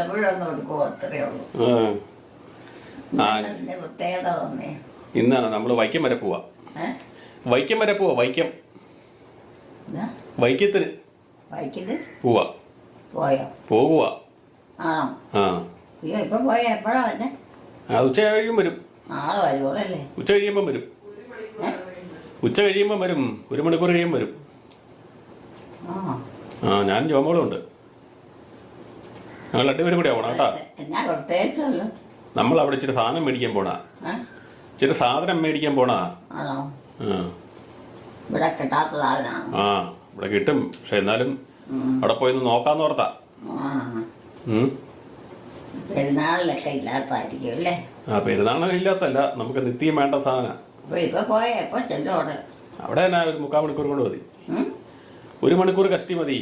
ഉള്ളൂ. ആ. അതിന്റെ പ്രത്യേകത ഇന്നാണ്? നമ്മൾ വൈക്കം വരെ പോവാ. ഏഹ് വൈക്കം വരെ പോവാ വൈക്കം. എന്നാ വൈക്കത്തിന്. ബൈക്കിൽ പോവാ. പോയോ? പോകുക ആണോ? ആ. അയ്യോ ഇപ്പൊ പോയ എപ്പോഴാ വന്നെ ആ ഉച്ച കഴിയും വരും. നാളെ വരുവോളല്ലേ ഉച്ച കഴിയുമ്പം വരും. ഉച്ച കഴിയുമ്പം വരും. ഒരു മണിക്കൂർ കഴിയുമ്പം വരും. ആ ആ ഞാൻ ജോമോളും ഉണ്ട്. ഞങ്ങൾ രണ്ടുപേരും കൂടെ പോണം കേട്ടോ. പ്രത്യേകിച്ചല്ലോ നമ്മൾ അവിടെ ഇച്ചിരി സാധനം മേടിക്കാൻ പോണാ. ഇച്ചിരി സാധനം മേടിക്കാൻ പോണാ. ഇവിടെ കിട്ടാത്ത സാധനമാണ്. ആ ഇവിടെ കിട്ടും. പക്ഷെ എന്നാലും അവിടെ പോയി നോക്കാന്ന് ഓർത്താ. പെരുന്നാളിലൊക്കെ ഇല്ലാത്തായിരിക്കും അല്ലേ? ആ ഇല്ലാത്തല്ല നമുക്ക് നിത്യം വേണ്ട സാധനം. അപ്പൊ ഇപ്പൊ പോയ എപ്പോ ചെല്ലോട് അവിടെ? തന്നെ ഒരു മുക്കാൽ മണിക്കൂർ കൊണ്ട് മതി. ഒരു മണിക്കൂർ കഷ്ടി മതി.